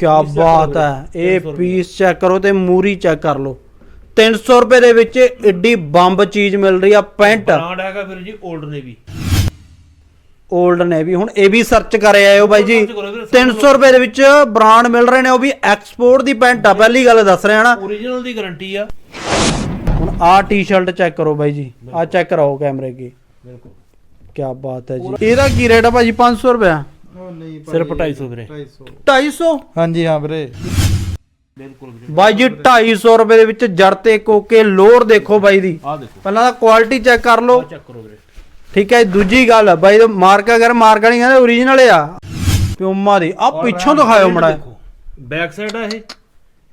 ਕੀ ਬਾਤ ਹੈ। ਇਹ piece check ਕਰੋ ਤੇ ਮੂਰੀ ਚੈੱਕ ਕਰ ਲਓ। 300 ਰੁਪਏ ਦੇ ਵਿੱਚ ਏਡੀ ਬੰਬ ਚੀਜ਼ ਮਿਲ ਰਹੀ ਆ ਪੈਂਟ। ਬ੍ਰਾਂਡ ਹੈਗਾ ਵੀਰ ਜੀ 올ਡ ਨੇਵੀ 올ਡ ਨੇ ਵੀ ਹੁਣ ਇਹ ਵੀ ਸਰਚ ਕਰ ਆਇਓ ਬਾਈ ਜੀ। Search ਕਰੋ ਵੀਰੇ, 300 ਰੁਪਏ ਦੇ ਵਿੱਚ ਬ੍ਰਾਂਡ ਮਿਲ ਰਹੇ ਨੇ ਉਹ ਵੀ ਐਕਸਪੋਰਟ ਦੀ ਪੈਂਟ ਆ ਪਹਿਲੀ ਗੱਲ ਦੱਸ ਰਿਹਾ ਨਾ। ਓਰੀਜਨਲ ਦੀ ਗਾਰੰਟੀ ਆ। ਹੁਣ ਆਹ ਟੀ-ਸ਼ਰਟ ਚੈੱਕ ਕਰੋ ਬਾਈ ਜੀ। ਆਹ ਚੈੱਕ ਕਰਾਓ ਕੈਮਰੇ ਕੀ ਬਿਲਕੁਲ। ਕੀ ਬਾਤ ਹੈ ਜੀ। ਇਹਦਾ ਕੀ ਰੇਟ ਆ ਭਾਜੀ? 500 ਰੁਪਏ ਉਹ ਨਹੀਂ ਸਿਰਫ 250 ਵੀਰੇ। 250 250 ਹਾਂਜੀ ਹਾਂ ਵੀਰੇ। ਬਿਲਕੁਲ ਵੀਰੇ। ਬਾਈ ਜੀ 250 ਰੁਪਏ ਦੇ ਵਿੱਚ ਜੜ ਤੇ ਕੋਕੇ ਲੋਰ ਦੇਖੋ ਬਾਈ ਦੀ। ਆ ਦੇਖੋ। ਪਹਿਲਾਂ ਤਾਂ ਕੁਆਲਿਟੀ ਚੈੱਕ ਕਰ ਲਓ। ਆ ਚੈੱਕ ਕਰੋ ਵੀਰੇ। ਠੀਕ ਹੈ ਦੂਜੀ ਗੱਲ ਬਾਈ ਦਾ ਮਾਰਕਾ ਅਗਰ ਮਾਰਕਾ ਨਹੀਂ ਕਹਿੰਦੇ ਓਰੀਜਨਲ ਆ। ਪਿਉਮਾ ਦੀ। ਆ ਪਿੱਛੋਂ ਦਿਖਾਇਓ ਮੜਾ। ਬੈਕ ਸਾਈਡ ਆ ਇਹ।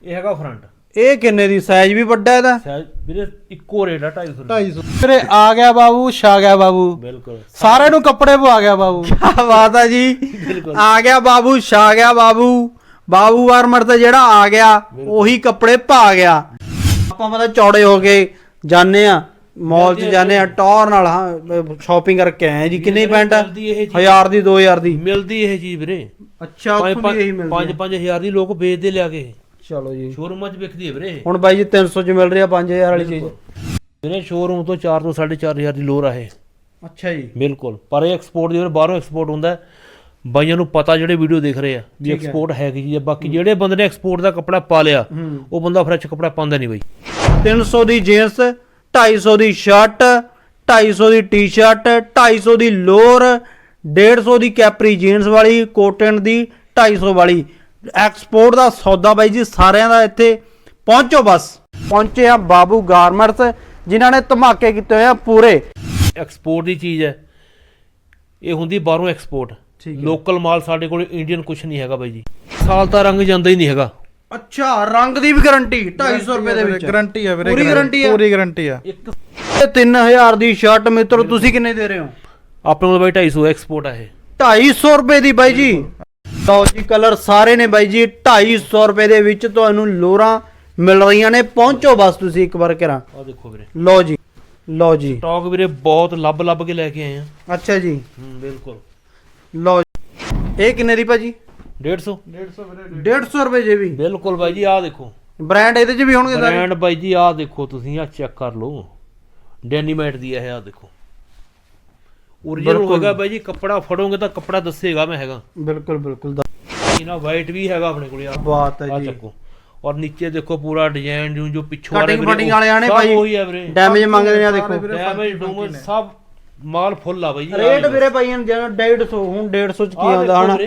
ਇਹ ਹੈਗਾ ਫਰੰਟ ਇਹ ਕਿੰਨੇ ਦੀ? ਸਾਈਜ਼ ਵੀ ਵੱਡਾ ਇਹਦਾ? ਸਾਈਜ਼ ਵੀਰੇ ਇੱਕੋ ਰੇਟ ਆ 250 ਰੁਪਏ। 250 ਵੀਰੇ ਆ ਗਿਆ ਬਾਬੂ ਛਾ ਗਿਆ ਬਾਬੂ। ਬਿਲਕੁਲ। ਸਾਰਿਆਂ ਨੂੰ ਕੱਪੜੇ ਪਵਾ ਗਿਆ ਬਾਬੂ। ਕੀ ਬਾਤ ਹੈ ਜੀ। ਆ ਗਿਆ ਬਾਬੂ ਛਾ ਗਿਆ ਬਾਬੂ। ਬਾਬੂ ਵਾਰਮਰ ਤੇ ਜਿਹੜਾ ਆ ਗਿਆ ਉਹੀ ਕੱਪੜੇ ਪਾ ਗਿਆ। ਆਪਾਂ ਮਤਲਬ ਚੌੜੇ ਹੋ ਕੇ ਜਾਣੇ ਆ ਮਾਲ 'ਚ ਜਾਣੇ ਆ ਟੌਰ ਨਾਲ ਹਾਂ ਸ਼ਾਪਿੰਗ ਕਰਕੇ ਆਏ ਆ ਜੀ। ਕਿੰਨੀ ਪੈਂਟ ਆ? ਮਿਲਦੀ ਇਹ ਚੀਜ਼। 1000 ਦੀ 2000 ਦੀ। ਮਿਲਦੀ ਇਹ ਚੀਜ਼ ਵੀਰੇ। ਅੱਛਾ ਉੱਥੋਂ ਵੀ ਇਹੀ ਮਿਲਦੀ 5 ਹੈ 5000 ਦੀ ਲੋਕ ਵੇਚਦੇ ਲਿਆ ਕੇ। ਚਲੋ ਜੀ। ਸ਼ੋਰੂਮਾਂ 'ਚ ਵਿਕਦੀ ਹੈ ਵੀਰੇ। ਹੁਣ ਬਾਈ ਜੀ 300 ਚ ਮਿਲ ਰਹੀ ਆ 5000 ਵਾਲੀ ਚੀਜ਼। ਵੀਰੇ ਸ਼ੋਰੂਮ ਤੋਂ 4 ਤੋਂ 4500 ਦੀ ਲੋਰ ਆ ਇਹ। ਅੱਛਾ ਜੀ। ਬਿਲਕੁਲ। ਪਰ ਇਹ ਐਕਸਪੋਰਟ ਦੀ ਬਾਹਰੋਂ ਐਕਸਪੋਰਟ ਹੁੰਦਾ ਹੈ। ਬਾਈਆਂ ਨੂੰ ਪਤਾ ਜਿਹੜੇ ਵੀਡੀਓ ਦੇਖ ਰਹੇ ਆ ਵੀ ਠੀਕ ਹੈ। ਐਕਸਪੋਰਟ ਹੈ ਕੀ ਚੀਜ਼ ਆ। ਬਾਕੀ ਜਿਹੜੇ ਬੰਦੇ ਨੇ ਐਕਸਪੋਰਟ ਦਾ ਕੱਪੜਾ ਪਾ ਲਿਆ ਹੂੰ। ਉਹ ਬੰਦਾ ਫਰੈਸ਼ ਕੱਪੜਾ ਪਾਉਂਦਾ ਨਹੀਂ ਬਾਈ। 300 ਦੀ ਜੀਨਸ 250 ਦੀ ਸ਼ਰਟ 250 ਦੀ ਟੀ-ਸ਼ਰਟ 250 ਦੀ ਲੋਅਰ 150 ਦੀ ਕੈਪਰੀ ਜੀਨਸ ਵਾਲੀ ਕੋਟਨ ਦੀ 250 ਵਾਲੀ। ਐਕਸਪੋਰਟ ਦਾ ਸੌਦਾ ਬਾਈ ਜੀ ਸਾਰਿਆਂ ਦਾ ਇੱਥੇ। ਪਹੁੰਚੋ ਬਸ। ਪਹੁੰਚੇ ਆ ਬਾਬੂ ਗਾਰਮੈਂਟਸ ਜਿਨ੍ਹਾਂ ਨੇ ਧਮਾਕੇ ਕੀਤੇ ਹੋਏ ਆ ਪੂਰੇ। ਐਕਸਪੋਰਟ ਦੀ ਚੀਜ਼ ਹੈ। ਇਹ ਹੁੰਦੀ ਬਾਹਰੋਂ ਐਕਸਪੋਰਟ। ਲੋਕਲ ਮਾਲ ਸਾਡੇ ਕੋਲ ਇੰਡੀਅਨ ਕੁਝ ਨਹੀਂ ਹੈਗਾ ਬਾਈ ਜੀ। ਸਾਲ ਤਾਂ ਰੰਗ ਜਾਂਦਾ ਹੀ ਨਹੀਂ ਹੈਗਾ। ਅੱਛਾ ਰੰਗ ਦੀ ਵੀ ਗਾਰੰਟੀ 250 ਰੁਪਏ ਦੇ ਵਿੱਚ। ਗਾਰੰਟੀ ਆ ਵੀਰੇ ਪੂਰੀ guarantee ਆ? ਪੂਰੀ ਗਾਰੰਟੀ ਆ। ਇੱਕ ਇਹ 3000 ਦੀ ਸ਼ਰਟ ਮਿੱਤਰੋ ਤੁਸੀਂ ਕਿੰਨੇ ਦੇ ਰਹੇ ਹੋ? ਆਪਣੇ ਕੋਲ ਬਾਈ 250 ਐਕਸਪੋਰਟ ਆ ਇਹ। 250 ਰੁਪਏ ਦੀ ਬਾਈ ਜੀ। ਲਓ ਜੀ ਕਲਰ ਸਾਰੇ ਨੇ ਬਾਈ ਜੀ 250 ਰੁਪਏ ਦੇ ਵਿੱਚ ਤੁਹਾਨੂੰ ਲੋਰਾਂ ਮਿਲ ਰਹੀਆਂ ਨੇ। ਪਹੁੰਚੋ ਬਸ ਤੁਸੀਂ ਇੱਕ ਵਾਰ ਕਰਾਂ ਆ ਦੇਖੋ ਵੀਰੇ। ਲਓ ਜੀ ਲਓ ਜੀ। ਸਟਾਕ ਵੀਰੇ ਬਹੁਤ ਲੱਭ ਲੱਭ ਕੇ ਲੈ ਕੇ ਆਏ ਆ। ਅੱਛਾ ਜੀ। ਹੂੰ ਬਿਲਕੁਲ। ਲਓ ਜੀ। ਇਹ ਕਿੰਨੇ ਦੀ ਭਾਜੀ? 150 150 ਵੀਰੇ 150 ਰੁਪਏ ਜੇ ਵੀ। ਬਿਲਕੁਲ ਬਾਈ ਜੀ ਆਹ ਦੇਖੋ। ਬ੍ਰਾਂਡ ਇਹਦੇ ਚ ਵੀ ਹੋਣਗੇ ਸਾਰੇ? ਬ੍ਰਾਂਡ ਬਾਈ ਜੀ ਆਹ ਦੇਖੋ ਤੁਸੀਂ ਆਹ ਚੈੱਕ ਕਰ ਲਓ। ਡੈਨੀਮੇਟ ਦੀ ਇਹ ਆਹ ਦੇਖੋ। ਓਰੀਜਨਲ ਬਿਲਕੁਲ। ਹੋਗਾ ਬਾਈ ਜੀ ਕੱਪੜਾ ਫੜੋਗੇ ਤਾਂ ਕੱਪੜਾ ਦੱਸੇਗਾ ਮੈਂ ਹੈਗਾ। ਬਿਲਕੁਲ ਬਿਲਕੁਲ। ਦਾ ਇਹਨਾਂ ਵਾਈਟ ਵੀ ਹੈਗਾ ਆਪਣੇ ਕੋਲ ਯਾਰ ਬਾਤ ਹੈ ਆ ਜੀ। ਚੱਕੋ। ਔਰ ਨੀਚੇ ਦੇਖੋ ਪੂਰਾ ਡਿਜ਼ਾਈਨ ਜੋ ਜੋ ਪਿੱਛੋਂ Cutting ਵੀਰੇ, ਆਣੇ ਸਭ ਭਾਈ। ਉਹੀ ਹੈ ਵੀਰੇ। ਡੈਮੇਜ ਮੰਗਦੇ ਨੇ ਆ ਦੇਖੋ। ਵੀਰੇ ਡੈਮੇਜ funky ਨੇ। ਸਭ ਮਾਲ ਫੁੱਲ ਆ ਬਾਈ ਜੀ ਰੇਟ ਵੀਰੇ ਭਾਈਆਂ ਜਿਵੇਂ 150 ਹੁਣ 150 ਚ ਕੀ ਆਉਂਦਾ ਹਨਾ?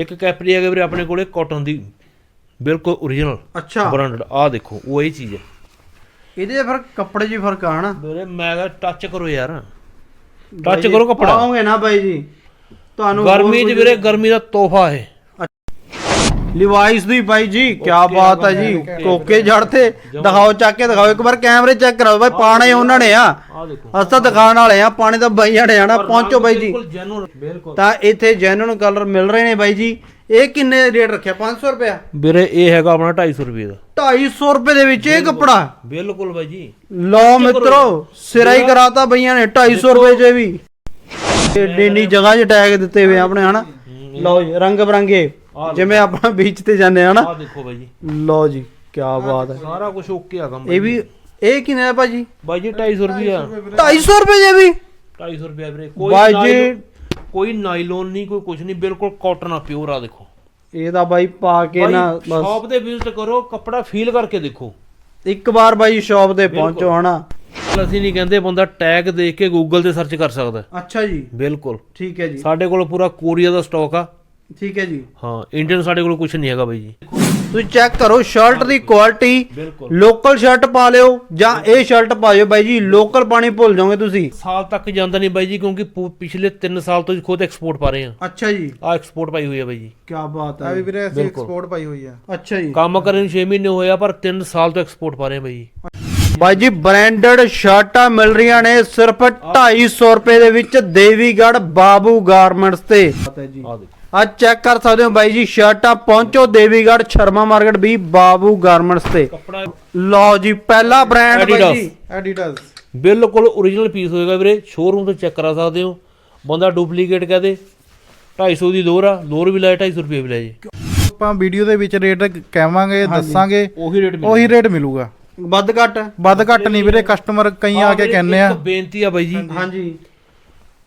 ਇੱਕ ਕੈਪਰੀ ਹੈਗਾ ਵੀਰੇ ਆਪਣੇ ਕੋਲੇ ਕਾਟਨ ਦੀ। ਬਿਲਕੁਲ ਓਰੀਜਨਲ ਅੱਛਾ। ਬ੍ਰਾਂਡਡ ਆਹ ਦੇਖੋ ਉਹ ਇਹ ਚੀਜ਼ ਹੈ। ਇਹਦੇ ਫਿਰ ਕੱਪੜੇ 'ਚ ਵੀ ਫ਼ਰਕ ਆ ਹਨਾ? ਵੀਰੇ ਮੈਂ ਕਿਹਾ ਟੱਚ ਕਰੋ ਯਾਰ। ਟੱਚ ਕਰੋ ਕੱਪੜਾ। ਆਉਂਗੇ ਨਾ ਬਾਈ ਜੀ। ਤੁਹਾਨੂੰ ਗਰਮੀ 'ਚ ਵੀਰੇ ਗਰਮੀ ਦਾ ਤੋਹਫਾ ਹੈ ਲਿਵਾਈਸ ਦੀ ਬਾਈ ਜੀ ਕੀ ਬਾਤ ਹੈ ਜੀ. ਕੋਕੇ ਜੜ ਤੇ ਦਿਖਾਓ ਚੱਕ ਕੇ ਦਿਖਾਓ। ਇੱਕ ਵਾਰ ਕੈਮਰੇ ਚੈੱਕ ਕਰਾਓ ਬਾਈ ਪਾਣੇ ਉਹਨਾਂ ਨੇ ਆ। ਅਸ ਤਾਂ ਦਿਖਾਉਣ ਵਾਲੇ ਆ ਪਾਣੇ ਤਾਂ ਨੇ ਆਣਾ ਪਹੁੰਚੋ ਬਾਈ ਜੀ। ਬਿਲਕੁਲ genuine, ਬਿਲਕੁਲ। ਤਾਂ ਇੱਥੇ ਜੈਨੂਨ ਕਲਰ ਮਿਲ ਰਹੇ ਨੇ ਬਾਈ ਜੀ। ਇਹ ਕਿੰਨੇ ਰੇਟ ਰੱਖਿਆ? 500 ਰੁਪਿਆ ਵੀਰੇ ਇਹ ਹੈਗਾ ਆਪਣਾ 250 ਰੁਪਏ ਦਾ। 250 ਰੁਪਏ ਦੇ ਵਿੱਚ ਇਹ ਕੱਪੜਾ? ਬਿਲਕੁਲ ਬਾਈ ਜੀ। ਲਓ ਮਿੱਤਰੋ ਸਿਰਾ ਹੀ ਕਰਾਤਾ ਬਈਆਂ ਨੇ 250 ਰੁਪਏ 'ਚ ਵੀ। ਏਡੀ ਏਡੀ ਜਗ੍ਹਾ 'ਚ ਟੈਗ ਦਿੱਤੇ ਹੋਏ ਆ ਆਪਣੇ ਹਨਾ? ਲਓ ਜੀ ਰੰਗ ਬਰੰਗੇ ਜਿਵੇਂ ਆਪਾਂ ਬੀਚ ਤੇ ਜਾਂਦੇ ਆ ਹਨਾ? ਆਹ ਦੇਖੋ ਬਾਈ ਜੀ। ਲਓ ਜੀ ਕੀ ਬਾਤ ਹੈ। ਸਾਰਾ ਕੁਝ ਓਕੇ ਆ ਕੰਮ ਇਹ ਵੀ ਇਹ ਕਿੰਨੇ ਦਾ ਭਾਜੀ? ਬਾਈ ਜੀ 250 ਰੁਪਏ 250 ਰੁਪਏ ਜੇ ਵੀ? 250 ਰੁਪਏ ਵੀਰੇ ਕੋਈ ਬਾਈ ਜੀ ਕੋਈ ਨਾਈਲੋਨ ਨਹੀਂ ਕੋਈ ਕੁਝ ਨਹੀਂ ਬਿਲਕੁਲ ਕਾਟਨ ਆ ਪਿਓਰ ਆ ਦੇਖੋ। ਇਹਦਾ ਬਾਈ ਪਾ ਕੇ ਨਾ ਬਸ। ਸ਼ਾਪ ਤੇ ਵਿਜ਼ਿਟ ਕਰੋ ਕੱਪੜਾ ਫੀਲ ਕਰਕੇ ਦੇਖੋ। ਇੱਕ ਵਾਰ ਬਾਈ ਸ਼ਾਪ ਤੇ ਪਹੁੰਚੋ ਹਨਾ। ਅਸੀਂ ਨਹੀਂ ਕਹਿੰਦੇ ਬੰਦਾ ਟੈਗ ਦੇਖ ਕੇ ਗੂਗਲ ਤੇ ਸਰਚ ਕਰ ਸਕਦਾ। ਅੱਛਾ ਜੀ। ਬਿਲਕੁਲ। ਠੀਕ ਹੈ ਜੀ। ਸਾਡੇ ਕੋਲ ਪੂਰਾ ਕੋਰੀਆ ਦਾ ਸਟਾਕ ਆ। ਠੀਕ ਹੈ ਜੀ। ਹਾਂ ਇੰਡੀਅਨ ਸਾਡੇ ਕੋਲ ਕੁਝ ਨਹੀਂ ਹੈਗਾ ਬਾਈ ਜੀ। ਤੁਸੀਂ ਚੈੱਕ ਕਰੋ ਸ਼ਰਟ ਦੀ ਕੁਆਲਿਟੀ ਲੋਕਲ ਸ਼ਰਟ ਪਾ ਲਿਓ ਜਾਂ ਇਹ ਸ਼ਰਟ ਪਾਇਓ ਬਾਈ ਜੀ ਲੋਕਲ ਪਾਣੀ ਭੁੱਲ ਜਾਓਗੇ ਤੁਸੀਂ। ਸਾਲ ਤੱਕ ਜਾਂਦਾ ਨਹੀਂ ਬਾਈ ਜੀ ਕਿਉਂਕਿ ਪਿਛਲੇ 3 ਸਾਲ ਤੋਂ ਖੁਦ ਐਕਸਪੋਰਟ ਪਾ ਰਹੇ ਆ ਅੱਛਾ ਜੀ। ਆ ਐਕਸਪੋਰਟ ਪਾਈ ਹੋਈ ਹੈ ਬਾਈ ਜੀ। ਕੀ ਬਾਤ ਆ ਵੀ ਵੀਰੇ ਅਸੀਂ। ਐਕਸਪੋਰਟ ਪਾਈ ਹੋਈ ਆ ਅੱਛਾ ਜੀ। ਕੰਮ ਕਰਨ ਨੂੰ 6 ਮਹੀਨੇ ਹੋਇਆ ਪਰ 3 ਸਾਲ ਤੋਂ ਐਕਸਪੋਰਟ ਪਾ ਰਹੇ ਆ ਬਾਈ ਜੀ। ਬਾਈ ਜੀ ਬ੍ਰਾਂਡਡ ਸ਼ਰਟਾਂ ਮਿਲ ਰਹੀਆਂ ਨੇ ਸਿਰਫ 250 ਰੁਪਏ ਦੇ ਵਿੱਚ ਦੇਵੀਗੜ੍ਹ ਬਾਬੂ ਗਾਰਮੈਂਟਸ ਤੇ। ਜੀ ਆ ਦੇਖੋ। ਆ ਚੈੱਕ ਕਰ ਸਕਦੇ ਹੋ ਬਾਈ ਜੀ ਸ਼ਰਟਾਂ ਪਹੁੰਚੋ ਦੇਵੀਗੜ੍ਹ ਸ਼ਰਮਾ ਮਾਰਕੀਟ ਵੀ ਬਾਬੂ ਗਾਰਮੈਂਟਸ ਤੇ। ਕੱਪੜਾ ਲਓ ਜੀ ਪਹਿਲਾ ਬ੍ਰਾਂਡ ਬਾਈ। ਜੀ। ਐਡੀਡਾਸ ਬਿਲਕੁਲ ਓਰੀਜਨਲ ਪੀਸ ਹੋਏਗਾ ਵੀਰੇ ਸ਼ੋਰੂਮ ਤੋਂ ਚੈੱਕ ਕਰਾ ਸਕਦੇ ਹੋ। ਬੰਦਾ ਡੁਪਲੀਕੇਟ ਕਹਦੇ 250 ਦੀ ਲੋਰ ਆ ਲੋਰ ਵੀ ਲਾਏ 250 ਰੁਪਏ ਵੀ ਲਾਏ ਜੀ। ਆਪਾਂ ਵੀਡੀਓ ਦੇ ਵਿੱਚ ਰੇਟ ਕਹਾਂਗੇ ਦੱਸਾਂਗੇ ਉਹੀ ਰੇਟ ਮਿਲੇਗਾ। ਉਹੀ ਰੇਟ ਮਿਲੂਗਾ। ਵੱਧ ਘੱਟ? ਵੱਧ ਘੱਟ ਨਹੀਂ ਵੀਰੇ ਕਸਟਮਰ ਕਈ ਆ ਕੇ ਕਹਿੰਦੇ ਆ। ਬੇਨਤੀ ਆ ਬਾਈ ਜੀ। ਹਾਂਜੀ।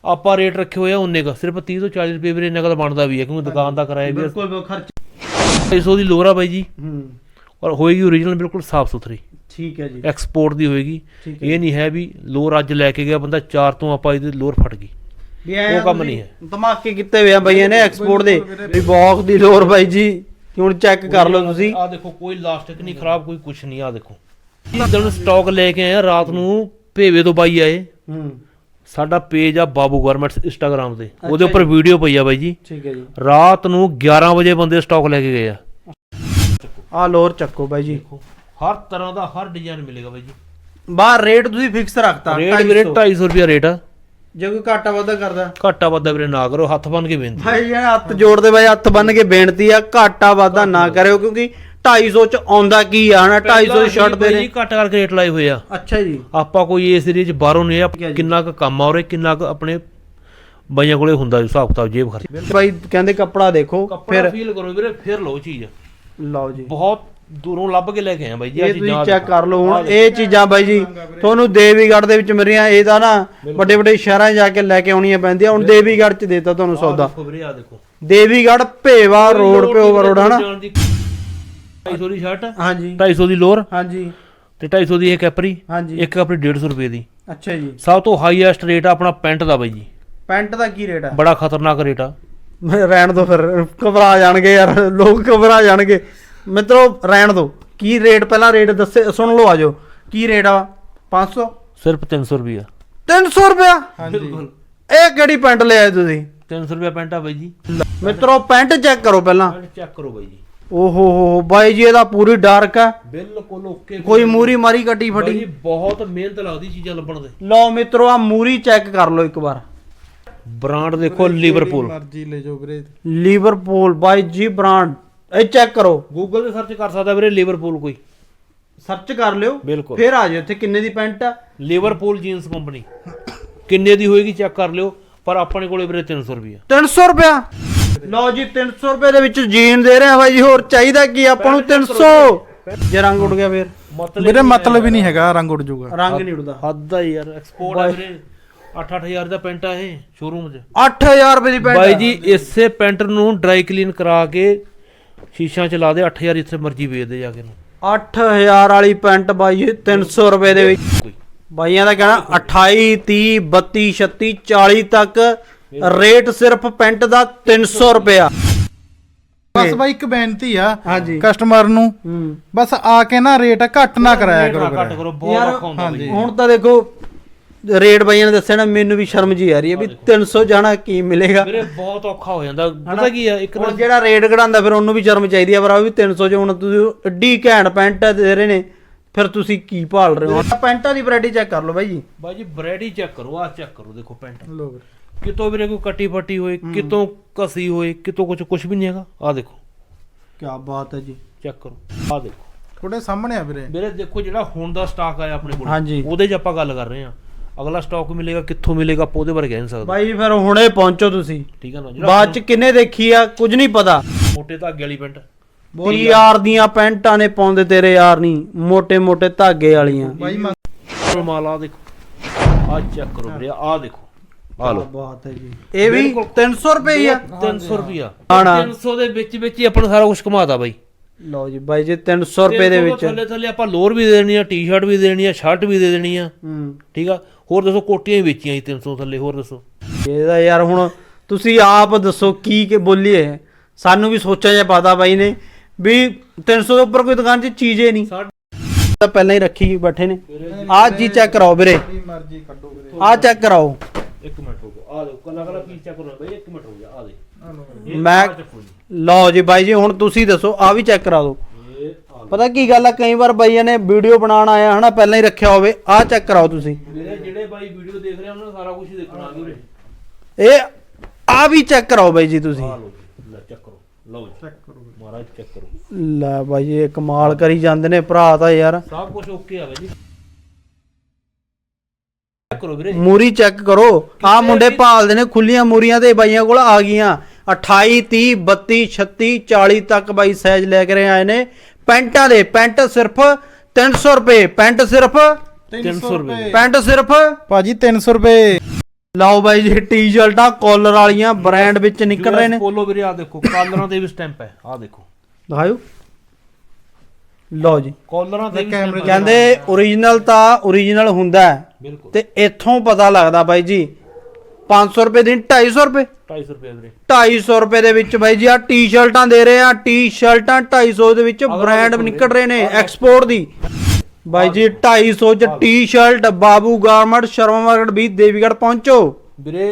ਆਪਾਂ ਰੇਟ ਰੱਖੇ ਹੋਏ ਆ ਉਹਨੇ ਦਾ ਸਿਰਫ 30 ਤੋਂ 40 ਰੁਪਏ ਵੀਰੇ ਇਹਨਾਂ ਦਾ ਬਣਦਾ ਵੀ ਹੈ ਕਿਉਂਕਿ ਦੁਕਾਨ ਦਾ ਕਿਰਾਇਆ ਵੀ ਹੈ। ਬਿਲਕੁਲ ਖਰਚ 250 ਦੀ ਲੋਰਾ ਬਾਈ ਜੀ। ਹੂੰ। ਔਰ ਹੋਏਗੀ ਓਰੀਜਨਲ ਬਿਲਕੁਲ ਸਾਫ਼ ਸੁਥਰੀ। ਠੀਕ ਹੈ ਜੀ। ਐਕਸਪੋਰਟ ਦੀ ਹੋਏਗੀ। ਇਹ ਨਹੀਂ ਹੈ ਵੀ ਲੋਰ ਅੱਜ ਲੈ ਕੇ ਗਿਆ ਬੰਦਾ ਚਾਰ ਤੋਂ ਆਪਾਂ ਇਹਦੀ ਲੋਰ ਫਟ ਗਈ। ਉਹ ਕੰਮ ਨਹੀਂ ਹੈ। ਧਮਾਕੇ ਕੀਤੇ ਹੋਏ ਆ ਬਈਆਂ ਨੇ ਐਕਸਪੋਰਟ ਦੇ। ਵੀ ਬਾਕਸ ਦੀ ਲੋਰ ਬਾਈ ਜੀ ਹੁਣ ਚੈੱਕ ਕਰ ਲਓ ਤੁਸੀਂ। ਆ ਦੇਖੋ ਕੋਈ ਲਾਸਟਿਕ ਨਹੀਂ ਖਰਾਬ ਕੋਈ ਕੁਛ ਨਹੀਂ ਆ ਦੇਖੋ। ਜਦੋਂ ਸਟਾਕ ਲੈ ਕੇ ਆਏ ਰਾਤ ਨੂੰ ਭੇਵੇ ਤੋਂ ਬਾਈ ਆਏ। ਹੂੰ। ਸਾਡਾ ਪੇਜ ਆ ਬਾਬੂ ਗਾਰਮੈਂਟਸ ਇੰਸਟਾਗ੍ਰam ਤੇ। ਉਹਦੇ ਉੱਪਰ ਵੀਡੀਓ ਪਈ ਆ ਬਾਈ ਜੀ। ਠੀਕ ਹੈ ਜੀ। ਰਾਤ ਨੂੰ 11 ਵਜੇ ਬੰਦੇ ਸਟਾਕ ਲੈ ਕੇ ਗਏ ਆ। ਆ ਲੋਰ ਚੱਕੋ ਬਾਈ ਜੀ। ਹਰ ਤਰ੍ਹਾਂ ਦਾ ਹਰ ਡਿਜ਼ਾਈਨ ਮਿਲੇਗਾ ਬਾਈ ਜੀ। ਬਾਹਰ ਰੇਟ ਤੁਸੀਂ ਫਿਕਸ ਰੱਖਤਾ ਰੇਟ ਵੀਰੇ 250 250 ਰੁਪਿਆ ਰੇਟ ਆ। ਜੇ ਕੋਈ ਘਾਟਾ ਵਾਧਾ ਕਰਦਾ। ਘਾਟਾ ਵਾਧਾ ਵੀਰੇ ਨਾ ਕਰੋ ਹੱਥ ਬੰਨ ਕੇ ਬੇਨਤੀ। ਭਾਈ ਜੀ ਹੱਥ ਜੋੜਦੇ ਬਾਈ ਹੱਥ ਬੰਨ ਕੇ ਬੇਨਤੀ ਆ ਘਾਟਾ ਵਾਧਾ ਨਾ ਕਰਿਓ ਕਿਉਂਕਿ 250 ਚ ਆਉਂਦਾ ਕੀ ਆ ਹਨਾ? 250 ਦੀ ਸ਼ਰਟ ਦੇ ਨੇ ਜੀ ਘੱਟ ਕਰਕੇ ਰੇਟ ਲਾਏ ਹੋਏ ਆ। ਅੱਛਾ ਜੀ। ਆਪਾਂ ਕੋਈ ਇਸ ਏਰੀਏ 'ਚ ਬਾਹਰੋਂ ਨਹੀਂ ਆ। ਕਿੰਨਾ ਕੁ ਕੰਮ ਆ ਉਰੇ ਕਿੰਨਾ ਕੁ ਆਪਣੇ ਬਾਈਆਂ ਕੋਲੇ ਹੁੰਦਾ ਜੀ ਹਿਸਾਬ ਕਿਤਾਬ ਜੇਬ ਖਰਚ। ਬਾਈ ਕਹਿੰਦੇ ਕੱਪੜਾ ਦੇਖੋ ਫਿਰ ਫੀਲ ਕਰੋ ਵੀਰੇ ਫਿਰ ਲਓ ਚੀਜ਼। ਲਓ ਜੀ। ਬਹੁਤ ਦੂਰੋਂ ਲੱਭ ਕੇ ਲੈ ਕੇ ਆਏ ਬਾਈ ਜੀ ਇਹ ਤੁਸੀਂ ਚੈੱਕ ਕਰ ਲਓ ਹੁਣ। ਇਹ ਚੀਜ਼ਾਂ ਬਾਈ ਜੀ ਤੁਹਾਨੂੰ ਦੇਵੀਗੜ੍ਹ ਦੇ ਵਿੱਚ ਮਿਲ ਰਹੀਆਂ ਇਹ ਤਾਂ ਨਾ ਵੱਡੇ ਵੱਡੇ ਸ਼ਹਿਰਾਂ 'ਚ ਜਾ ਕੇ ਲੈ ਕੇ ਆਉਣੀਆਂ ਪੈਂਦੀਆਂ ਹੁਣ ਦੇਵੀਗੜ੍ਹ 'ਚ ਦੇਤਾ ਤੁਹਾਨੂੰ ਸੌਦਾ। ਦੇਵੀਗੜ੍ਹ ਭੇਵਾ ਰੋਡ ਪੇ ਓਵਰ ਰੋਡ ਹਨਾ? 250 ਦੀ ਸ਼ਰਟ ਹਾਂਜੀ। 250 ਦੀ ਲੋਰ ਹਾਂਜੀ। ਤੇ 250 ਦੀ ਇਹ ਕੈਪਰੀ ਹਾਂਜੀ। ਇੱਕ ਕੈਪਰੀ 150 ਰੁਪਏ ਦੀ। ਅੱਛਾ ਜੀ। ਸਭ ਤੋਂ ਹਾਈਐਸਟ ਰੇਟ ਆ ਆਪਣਾ ਪੈਂਟ ਦਾ ਬਾਈ ਜੀ। ਪੈਂਟ ਦਾ ਕੀ ਰੇਟ ਆ? ਬੜਾ ਖਤਰਨਾਕ ਰੇਟ ਆ। ਰਹਿਣ ਦੋ ਫਿਰ ਘਬਰਾ ਜਾਣਗੇ ਯਾਰ ਲੋਕ ਘਬਰਾ ਜਾਣਗੇ। ਮਿੱਤਰੋ ਰਹਿਣ ਦੋ। ਕੀ ਰੇਟ ਪਹਿਲਾਂ ਰੇਟ ਦੱਸੇ ਸੁਣ ਲਓ ਆਜੋ। ਕੀ ਰੇਟ ਆ? 500 ਸਿਰਫ 300 ਰੁਪਏ 300 ਰੁਪਿਆ ਹਾਂਜੀ। ਇਹ ਕਿਹੜੀ ਪੈਂਟ ਲੈ ਆਏ ਤੁਸੀਂ 300 ਰੁਪਏ ਪੈਂਟ ਆ ਬਾਈ ਜੀ। ਮਿੱਤਰੋ ਪੈਂਟ ਚੈੱਕ ਕਰੋ ਪਹਿਲਾਂ। ਚੈੱਕ ਕਰੋ ਬਾਈ ਜੀ। ਓਹੋ ਹੋ ਬਾਈ ਜੀ ਇਹਦਾ ਪੂਰੀ ਡਾਰਕ ਆ। ਬਿਲਕੁਲ ਓਕੇ ਕੋਈ ਮੂਰੀ ਮਾਰੀ ਕੱਟੀ ਬਾਈ ਫਟੀ ਜੀ ਬਹੁਤ ਮਿਹਨਤ ਲੱਗਦੀ ਚੀਜ਼ਾਂ ਲੱਭਣ ਦੇ। ਲਓ ਮਿੱਤਰੋ ਆ ਮੂਰੀ ਚੈੱਕ ਕਰ ਲਓ ਇੱਕ ਵਾਰ। ਬ੍ਰਾਂਡ ਦੇਖੋ ਲਿਵਰਪੂਲ ਮਰਜ਼ੀ ਲੈ ਜਾਓ ਵੀਰੇ। ਲੀਵਰਪੂਲ ਬਾਈ ਜੀ ਬ੍ਰਾਂਡ ਇਹ ਚੈੱਕ ਕਰੋ। ਗੂਗਲ ਤੇ ਸਰਚ ਕਰ ਸਕਦਾ ਵੀਰੇ ਲਿਵਰਪੂਲ ਕੋਈ। ਸਰਚ ਕਰ ਲਿਓ। ਬਿਲਕੁਲ। ਫਿਰ ਆ ਜਾਓ ਇੱਥੇ ਕਿੰਨੇ ਦੀ ਪੈਂਟ ਆ? ਲਿਵਰਪੂਲ ਜੀਨਸ ਕੰਪਨੀ ਕਿੰਨੇ ਦੀ ਹੋਏਗੀ ਚੈੱਕ ਕਰ ਲਿਓ ਪਰ ਆਪਣੇ ਕੋਲੇ ਵੀਰੇ 300 ਰੁਪਏ 300 ਰੁਪਿਆ ਲਓ ਜੀ 300 ਰੁਪਏ ਦੇ ਵਿੱਚ ਜੀਨ ਦੇ ਰਹੇ ਆ ਬਾਈ ਜੀ ਹੋਰ ਚਾਹੀਦਾ ਕੀ? ਆਪਾਂ ਨੂੰ 300 ਜੇ ਰੰਗ ਉੱਡ ਗਿਆ ਫੇਰ। ਵੀਰੇ ਮਤਲਬ ਹੀ ਨਹੀਂ ਹੈਗਾ ਰੰਗ ਉੱਡ ਜਾਊਗਾ ਰੰਗ ਨਹੀਂ ਉੱਡਦਾ। ਹੱਦ ਆ ਯਾਰ ਐਕਸਪੋਰਟ ਆ ਵੀਰੇ। 8-8000 ਦਾ ਪੈਂਟ ਆ ਇਹ ਸ਼ੋਰੂਮ 'ਚ। 8000 ਰੁਪਏ ਦੀ ਪੈਂਟ ਬਾਈ ਜੀ ਇਸੇ ਪੈਂਟ ਨੂੰ ਡਰਾਈ ਕਲੀਨ ਕਰਾ ਕੇ ਸ਼ੀਸ਼ਾ ਚ ਲਾ ਦੇ 8000 ਜਿੱਥੇ ਮਰਜ਼ੀ ਵੇਚ ਦੇ ਜਾ ਕੇ ਨੂੰ 8000 ਵਾਲੀ ਪੈਂਟ ਬਾਈ ਜੀ 300 ਰੁਪਏ ਦੇ ਵਿੱਚ। ਬਾਈਆਂ ਦਾ ਕਹਿਣਾ 28 30 32 36 40 ਤੱਕ ਰੇਟ ਸਿਰਫ ਪੈਂਟ ਦਾ 300 ਰੁਪਿਆ ਬਸ ਬਾਈ ਇੱਕ ਬੇਨਤੀ ਆ ਹਾਂਜੀ। ਕਸਟਮਰ ਨੂੰ। ਹੂੰ। ਬਸ ਆ ਕੇ ਨਾ ਰੇਟ ਘੱਟ ਨਾ ਕਰਾਇਆ ਕਰੋ ਘੱਟ ਕਰੋ ਬਹੁਤ ਯਾਰ, ਔਖਾ ਹੁੰਦਾ ਬਾਈ। ਹੁਣ ਤਾਂ ਦੇਖੋ ਰੇਟ ਬਾਈਆਂ ਨੇ ਦੱਸਿਆ ਨਾ ਮੈਨੂੰ ਵੀ ਸ਼ਰਮ ਜੀ ਆ ਰਹੀ ਹੈ ਵੀ 300 ਜਾਣਾ ਕੀ ਮਿਲੇਗਾ? ਵੀਰੇ ਬਹੁਤ ਔਖਾ ਹੋ ਜਾਂਦਾ। ਪਤਾ ਕੀ ਆ ਇੱਕ ਹੁਣ ਜਿਹੜਾ ਰੇਟ ਘੜਾਉਂਦਾ ਫਿਰ ਉਹਨੂੰ ਵੀ ਸ਼ਰਮ ਚਾਹੀਦੀ ਆ ਪਰ ਆ ਵੀ 300 ਚ ਹੁਣ ਤੁਸੀਂ ਏਡੀ ਘੈਂਟ ਪੈਂਟ ਦੇ ਰਹੇ ਨੇ ਫਿਰ ਤੁਸੀਂ ਕੀ ਭਾਲ ਰਹੇ ਹੋ? ਪੈਂਟਾਂ ਦੀ ਵੈਰਾਈਟੀ ਚੈੱਕ ਕਰ ਲਓ ਬਾਈ ਜੀ। ਬਾਈ ਜੀ ਬ੍ਰੈਡੀ ਚੈੱਕ ਕਰੋ ਆ ਚੈੱਕ ਕਰੋ ਦੇਖੋ ਪੈਂਟ। ਲੋ ਵੀਰੇ। ਕਿਤੋਂ ਵੀਰੇ ਕੋਈ ਕੱਟੀ ਪੱਟੀ ਹੋਏ ਕਿਤੋਂ ਘਸੀ ਹੋਏ ਕਿਤੋਂ ਕੁਝ ਕੁਝ ਵੀ ਨਹੀਂ ਹੈਗਾ। ਆ ਦੇਖੋ। ਕੀ ਬਾਤ ਹੈ ਜੀ। ਚੈੱਕ ਕਰੋ। ਆ ਦੇਖੋ। ਤੁਹਾਡੇ ਸਾਹਮਣੇ ਆ ਵੀਰੇ। ਵੀਰੇ ਦੇਖੋ ਜਿਹੜਾ ਹੁਣ ਦਾ ਸਟਾਕ ਆਇਆ ਆਪਣੇ ਕੋਲ ਉਹਦੇ 'ਚ ਆਪਾਂ ਗੱਲ ਕਰ ਰਹੇ ਹਾਂ। ਅਗਲਾ ਸਟਾਕ ਮਿਲੇਗਾ ਕਿੱਥੋਂ ਮਿਲੇਗਾ ਆਪਾਂ ਉਹਦੇ ਬਾਰੇ ਕਹਿ ਨਹੀਂ ਸਕਦੇ। ਬਾਈ ਫਿਰ ਹੁਣੇ ਪਹੁੰਚੋ ਤੁਸੀਂ। ਠੀਕ ਹੈ ਨਾ ਜਿਹੜਾ ਬਾਅਦ 'ਚ ਕਿੰਨੇ ਦੇਖੀ ਆ ਕੁਝ ਨਹੀਂ ਪਤਾ। ਮੋਟੇ ਧਾਗੇ ਵਾਲੀ ਪੈਂਟ। ਯਾਰ ਦੀਆਂ ਪੈਂਟਾਂ ਨੇ ਪਾਉਂਦੇ ਤੇਰੇ ਯਾਰ ਨਹੀਂ ਮੋਟੇ ਮੋਟੇ ਧਾਗੇ ਵਾਲੀਆਂ। ਬਾਈ ਮਾਲਾ ਦੇਖੋ। ਆ ਚੈੱਕ ਕਰੋ ਵੀਰੇ ਆ ਦੇਖੋ। ਆ ਲਓ। ਬਾਤ ਹੈ ਜੀ। ਇਹ ਵੀ 300 ਰੁਪਏ ਹੀ ਆ। 300 ਰੁਪਿਆ ਹਾਂ ਨਾ। 300 ਦੇ ਵਿੱਚ ਵਿੱਚ ਹੀ ਆਪਾਂ ਨੂੰ ਸਾਰਾ ਕੁਝ ਘਮਾਤਾ ਬਾਈ। ਲਓ ਜੀ ਬਾਈ ਜੀ 300 ਰੁਪਏ ਦੇ 300 ਤੋਂ ਵਿੱਚ। ਥੱਲੇ ਥੱਲੇ ਆਪਾਂ ਲੋਅਰ ਵੀ ਦੇ ਦੇਣੀ ਆ ਟੀ-ਸ਼ਰਟ ਵੀ ਦੇ ਦੇਣੀ ਆ ਸ਼ਰਟ ਵੀ ਦੇ ਦੇਣੀ ਆ। ਹੂੰ। ਠੀਕ ਆ? ਹੋਰ ਦੱਸੋ ਕੋਟੀਆਂ ਵੀ ਵੇਚੀਆਂ ਜੀ 300 ਥੱਲੇ ਹੋਰ ਦੱਸੋ। ਇਹਦਾ ਯਾਰ ਹੁਣ ਤੁਸੀਂ ਆਪ ਦੱਸੋ ਕੀ ਕਿ ਬੋਲੀਏ। ਸਾਨੂੰ ਵੀ ਸੋਚਿਆ ਜਿਹਾ ਪਤਾ ਬਾਈ ਨੇ ਵੀ 300 ਦੇ ਉੱਪਰ ਕੋਈ ਦੁਕਾਨ 'ਚ ਚੀਜ਼ ਹੀ ਨਹੀਂ ਤਾਂ ਪਹਿਲਾਂ ਹੀ ਰੱਖੀ ਬੈਠੇ ਨੇ। ਆਹ ਜੀ ਚੈੱਕ ਕਰਾਓ ਵੀਰੇ। ਜਿਹੜੀ ਮਰਜ਼ੀ ਕੱਢੋ ਵੀਰੇ। ਆਹ ਚੈੱਕ ਕਰਾਓ। ਇੱਕ ਮਿੰਟ ਹੋ ਗਿਆ ਆ ਦੇਖੋ ਕੱਲਾ ਕੱਲਾ ਪੀਸ ਚੈੱਕ ਕਰੋ ਬਾਈ ਇੱਕ ਮਿੰਟ ਹੋ ਗਿਆ ਆ ਦੇ ਆ ਲਓ ਵੀਰੇ। ਮੈਂ ਲਓ ਜੀ ਬਾਈ ਜੀ ਹੁਣ ਤੁਸੀਂ ਦੱਸੋ ਆ ਵੀ ਚੈੱਕ ਕਰਾ ਦਿਓ। ਇਹ ਆ ਪਤਾ ਕੀ ਗੱਲ ਆ ਕਈ ਵਾਰ ਬਾਈਆਂ ਨੇ ਵੀਡੀਓ ਬਣਾਉਣ ਆਇਆ ਹਨਾ ਪਹਿਲਾਂ ਹੀ ਰੱਖਿਆ ਹੋਵੇ ਆਹ ਚੈੱਕ ਕਰਾਓ ਤੁਸੀਂ। ਮੇਰੇ ਜਿਹੜੇ ਬਾਈ ਵੀਡੀਓ ਦੇਖ ਰਹੇ ਆ ਉਹਨਾਂ ਨੂੰ ਸਾਰਾ ਕੁਝ ਹੀ ਦੇਖਣਾ ਆ ਵੀਰੇ। ਇਹ ਆ ਵੀ ਚੈੱਕ ਕਰਾਓ ਬਾਈ ਜੀ ਤੁਸੀਂ। ਆ ਲਓ ਜੀ ਲੈ ਚੈੱਕ ਕਰੋ। ਲਓ ਜੀ ਚੈੱਕ ਕਰੋ ਵੀਰੇ। ਮਹਾਰਾਜ ਚੈੱਕ ਕਰੋ। ਲੈ ਬਾਈ ਇਹ ਕਮਾਲ ਕਰੀ ਜਾਂਦੇ ਨੇ ਭਰਾ ਤਾਂ ਯਾਰ। ਸਭ ਕੁਝ ਓਕੇ ਆ ਬਾਈ ਜੀ। ਚੈੱਕ ਕਰੋ ਵੀਰੇ। ਮੂਰੀ ਚੈੱਕ ਕਰੋ। ਆ ਮੁੰਡੇ ਭਾਲਦੇ ਨੇ ਖੁੱਲੀਆਂ ਮੂਰੀਆਂ ਤੇ ਬਾਈਆਂ ਕੋਲ ਆ ਗਈਆਂ। 28 30 32 36 40 ਤੱਕ ਬਾਈ ਸਾਈਜ਼ ਲੈ ਕੇ ਆਏ ਨੇ। ਪੈਂਟਾਂ ਦੇ ਪੈਂਟ ਸਿਰਫ 300 ਰੁਪਏ ਪੈਂਟ ਸਿਰਫ 300 ਰੁਪਏ। ਪੈਂਟ ਸਿਰਫ ਭਾਜੀ 300 ਰੁਪਏ। ਲਓ ਬਾਈ ਜੀ ਟੀ-ਸ਼ਰਟਾਂ ਕਾਲਰ ਵਾਲੀਆਂ ਬ੍ਰਾਂਡ ਵਿੱਚ ਨਿਕਲ ਰਹੇ ਨੇ। ਪੋਲੋ ਵੀਰੇ ਆ ਦੇਖੋ ਕਾਲਰਾਂ ਤੇ ਵੀ ਸਟੈਂਪ ਹੈ ਆ ਦੇਖੋ। ਦਿਖਾਓ ਲਓ ਜੀ। ਕਾਲਰਾਂ ਤੇ। ਕਹਿੰਦੇ origignal ਤਾਂ origignal ਹੁੰਦਾ ਤੇ ਇੱਥੋਂ ਪਤਾ ਲੱਗਦਾ ਬਾਈ ਜੀ 500 ਰੁਪਏ ਦੀ 250 ਰੁਪਏ? 250 ਰੁਪਏ ਵੀਰੇ। 250 ਰੁਪਏ ਦੇ ਵਿੱਚ ਬਾਈ ਜੀ ਆ ਟੀ-ਸ਼ਰਟਾਂ ਦੇ ਰਹੇ ਆ ਟੀ-ਸ਼ਰਟਾਂ 250 ਦੇ ਵਿੱਚ ਬ੍ਰਾਂਡ ਨਿਕਲ ਰਹੇ ਨੇ ਐਕਸਪੋਰਟ ਦੀ। ਬਾਈ ਜੀ 250 ਚ T-shirt Babu garment Sharma market ਵੀ ਦੇਵੀਗੜ੍ਹ ਪਹੁੰਚੋ। ਵੀਰੇ।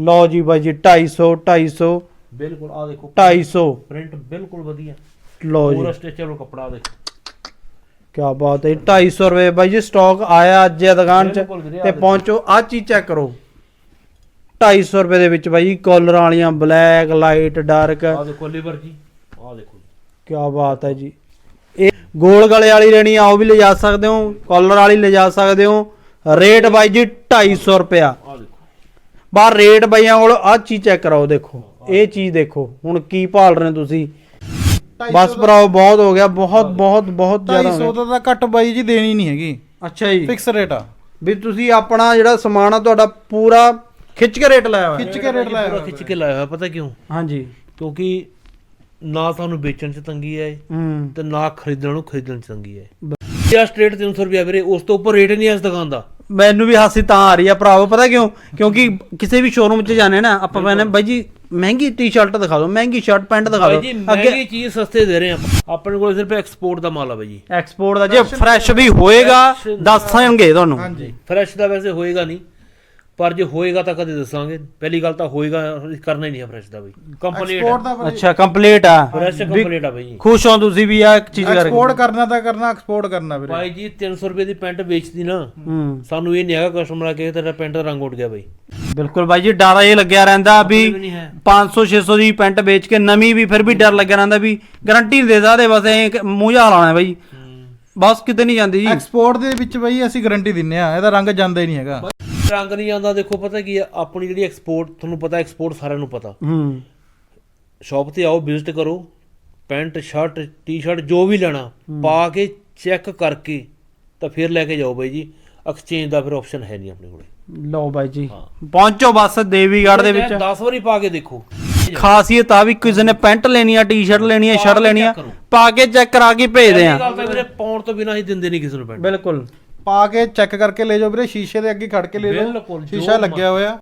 ਲਓ ਜੀ ਬਾਈ ਜੀ 250 250 ਬਿਲਕੁਲ ਆ ਦੇਖੋ। 250 ਪ੍ਰਿੰਟ ਬਿਲਕੁਲ ਵਧੀਆ। ਲਓ ਪੂਰਾ ਜੀ ਸਟ੍ਰੈਚੇਬਲ ਕੱਪੜਾ ਦੇਖੋ। ਕੀ ਬਾਤ ਹੈ 250 ਰੁਪਏ ਬਾਈ ਜੀ ਸਟਾਕ ਆਇਆ ਅੱਜ ਦੁਕਾਨ 'ਚ ਤੇ। ਪਹੁੰਚੋ ਆ ਚੀਜ਼ ਚੈੱਕ ਕਰੋ। 250 ਰੁਪਏ ਦੇ ਵਿੱਚ ਬਾਈ ਜੀ ਕਾਲਰਾਂ ਵਾਲੀਆਂ ਬਲੈਕ ਲਾਈਟ ਡਾਰਕ ਆ ਦੇਖੋ ਲਿਵਰ ਜੀ ਆ ਦੇਖੋ। ਕੀ ਬਾਤ ਹੈ ਜੀ। ਇਹ ਗੋਲ ਗਲੇ ਵਾਲੀ ਲੈਣੀ ਆ ਉਹ ਵੀ ਲਿਜਾ ਸਕਦੇ ਹੋ ਕਾਲਰ ਵਾਲੀ ਲਿਜਾ ਸਕਦੇ ਹੋ। ਰੇਟ ਬਾਈ ਜੀ 250 ਰੁਪਿਆ ਆ ਦੇਖੋ। ਬਾਹਰ ਰੇਟ ਬਾਈਆਂ ਕੋਲ ਆ ਚੀਜ਼ ਚੈੱਕ ਕਰਾਓ ਦੇਖੋ। ਇਹ ਚੀਜ਼ ਦੇਖੋ ਹੁਣ ਕੀ ਭਾਲ ਰਹੇ ਤੁਸੀਂ। ਬਸ ਭਰਾਓ ਬਹੁਤ ਹੋ ਗਿਆ ਬਹੁਤ ਬਹੁਤ ਬਹੁਤ ਜ਼ਿਆਦਾ ਹੋ 250 ਗਿਆ। ਦਾ ਤਾਂ ਘੱਟ ਬਾਈ ਜੀ ਦੇਣੀ ਨਹੀਂ ਹੈਗੀ। ਅੱਛਾ ਜੀ। ਫਿਕਸ ਰੇਟ ਆ। ਵੀ ਤੁਸੀਂ ਆਪਣਾ ਜਿਹੜਾ ਸਮਾਨ ਆ ਤੁਹਾਡਾ ਪੂਰਾ ਖਿੱਚ ਕੇ ਰੇਟ ਲਾਇਆ ਹੋਇਆ। ਖਿੱਚ ਕੇ ਰੇਟ ਲਾਇਆ ਪੂਰਾ ਹੋਇਆ ਖਿੱਚ ਕੇ ਲਾਇਆ ਹੋਇਆ ਪਤਾ ਕਿਉਂ? ਹਾਂਜੀ। ਕਿਉਂਕਿ ਨਾ ਸਾਨੂੰ ਵੇਚਣ 'ਚ ਤੰਗੀ ਹੈ ਤੇ ਨਾ ਖਰੀਦਣ ਨੂੰ ਖਰੀਦਣ 'ਚ ਤੰਗੀ ਹੈ ਇਹ। ਸਟ੍ਰੇਟ 300 ਰੁਪਏ ਵੀਰੇ ਉਸ ਤੋਂ ਉੱਪਰ ਰੇਟ ਨਹੀਂ ਇਸ ਦੁਕਾਨ ਦਾ। ਮੈਨੂੰ ਵੀ ਹਾਸੀ ਤਾਂ ਆ ਰਹੀ ਆ ਭਰਾਵੋ ਪਤਾ ਕਿਉਂ? ਕਿਉਂਕਿ ਕਿਸੇ ਵੀ ਸ਼ੋਰੂਮ 'ਚ ਜਾਣੇ ਨਾ ਆਪਾਂ ਕਹਿੰਦੇ ਬਾਈ ਜੀ ਮਹਿੰਗੀ ਟੀ-ਸ਼ਰਟ ਦਿਖਾ ਦਿਓ ਮਹਿੰਗੀ ਸ਼ਰਟ ਪੈਂਟ ਦਿਖਾ ਭਾਈ ਦਿਓ ਜੀ ਮਹਿੰਗੀ ਚੀਜ਼ ਸਸਤੇ ਦੇ ਰਹੇ ਆਪਾਂ। ਆਪਣੇ ਕੋਲ ਸਿਰਫ ਐਕਸਪੋਰਟ ਦਾ ਮਾਲ ਆ ਬਾਈ ਜੀ। ਐਕਸਪੋਰਟ ਦਾ ਜੇ ਫਰੈਸ਼ ਵੀ ਹੋਏਗਾ ਦੱਸਾਂਗੇ ਤੁਹਾਨੂੰ। ਹਾਂਜੀ। ਫਰੈਸ਼ ਦਾ ਵੈਸੇ ਹੋਏਗਾ ਨਹੀਂ। ਪਰ ਜੇ ਹੋਏਗਾ ਤਾਂ ਕਦੇ ਦੱਸਾਂਗੇ। ਪਹਿਲੀ ਗੱਲ ਤਾਂ ਹੋਏਗਾ ਕਰਨਾ ਹੀ ਨਹੀਂ ਫਰੈਸ਼ ਦਾ ਬਾਈ। ਕੰਪਲੀਟ ਐਕਸਪੋਰਟ ਦਾ ਅੱਛਾ ਕੰਪਲੀਟ ਆ। ਫਰੈਸ਼ ਕੰਪਲੀਟ ਆ ਬਾਈ ਖੁਸ਼ ਹੋ ਤੁਸੀਂ ਵੀ ਆ ਚੀਜ਼ ਐਕਸਪੋਰਟ ਕਰਕੇ ਕਰਨਾ ਤਾਂ ਕਰਨਾ ਐਕਸਪੋਰਟ ਕਰਨਾ ਵੀਰੇ। ਭਾਈ ਜੀ 300 ਰੁਪਏ ਦੀ ਪੈਂਟ ਵੇਚਦੀ ਨਾ। ਹੂੰ। ਸਾਨੂੰ ਇਹ ਨਹੀਂ ਹੈਗਾ ਕਸਟਮਰ ਆ ਕੇ ਤੇਰਾ ਪੈਂਟ ਦਾ ਰੰਗ ਉੱਡ ਗਿਆ ਬਾਈ। ਬਿਲਕੁਲ ਬਾਈ ਜੀ ਡਰ ਇਹ ਲੱਗਿਆ ਰਹਿੰਦਾ ਵੀ ਵੀ ਨਹੀਂ ਹੈ। 500 600 ਦੀ ਪੈਂਟ ਵੇਚ ਕੇ ਨਵੀਂ ਵੀ ਫਿਰ ਵੀ ਡਰ ਲੱਗਿਆ ਰਹਿੰਦਾ ਵੀ ਗਾਰੰਟੀ ਨਹੀਂ ਦੇ ਸਕਦੇ ਬਸ ਐ ਮੂੰਹ ਜਾ ਲਾਣਾ ਬਾਈ। ਬਸ ਕਿਤੇ ਨਹੀਂ ਜਾਂਦੀ ਜੀ। ਐਕਸਪੋਰਟ ਦੇ ਵਿੱਚ ਬਾਈ ਅਸੀਂ ਗਾਰੰਟੀ ਦਿੰਨੇ ਆ ਇਹਦਾ ਰੰਗ ਜਾਂਦਾ ਹੀ ਨਹੀਂ ਹੈਗਾ। ਰੰਗ ਨਹੀਂ ਜਾਂਦਾ ਦੇਖੋ ਪਤਾ ਕੀ ਹੈ ਆਪਣੀ ਜਿਹੜੀ ਐਕਸਪੋਰਟ ਤੁਹਾਨੂੰ ਪਤਾ ਐਕਸਪੋਰਟ ਸਾਰਿਆਂ ਨੂੰ ਪਤਾ। ਹੂੰ। ਸ਼ਾਪ ਤੇ ਆਓ ਵਿਜ਼ਿਟ ਕਰੋ ਪੈਂਟ ਸ਼ਰਟ ਟੀ-ਸ਼ਰਟ ਜੋ ਵੀ ਲੈਣਾ ਪਾ ਕੇ ਚੈੱਕ ਕਰਕੇ ਤਾਂ ਫਿਰ ਲੈ ਕੇ ਜਾਓ ਬਾਈ ਜੀ। ਐਕਸਚੇਂਜ ਦਾ ਫਿਰ ਆਪਸ਼ਨ ਹੈ ਨਹੀਂ ਆਪਣੇ ਕੋਲੇ। ਲਓ ਬਾਈ ਜੀ। ਪਹੁੰਚੋ ਬਸ ਦੇਵੀਗੜ੍ਹ ਦੇ ਵਿੱਚ। 10 ਵਾਰੀ ਪਾ ਕੇ ਦੇਖੋ। ਖਾਸੀਅਤ ਆ ਵੀ ਕਿਸੇ ਨੇ ਪੈਂਟ ਲੈਣੀ ਆ ਟੀ-ਸ਼ਰਟ ਲੈਣੀ ਆ ਸ਼ਰਟ ਲੈਣੀ ਆ। ਪਾ ਕੇ ਚੈੱਕ ਕਰਾ ਕੇ ਭੇਜਦੇ ਆ। ਇਹ ਗੱਲ ਤਾਂ ਵੀਰੇ ਪਾਉਣ ਤੋਂ ਬਿਨਾਂ ਹੀ ਦਿੰਦੇ ਨਹੀਂ ਕਿਸੇ ਨੂੰ ਪੈਂਟ। ਬਿਲਕੁਲ। ਪਾ ਕੇ ਚੈੱਕ ਕਰਕੇ ਲੈ ਜਾਓ ਵੀਰੇ ਸ਼ੀਸ਼ੇ ਦੇ ਅੱਗੇ ਖੜ ਕੇ ਲੈ ਬਿਲਕੁਲ, ਲਓ ਜੋ ਸ਼ੀਸ਼ਾ ਲੱਗਿਆ ਹੋਇਆ।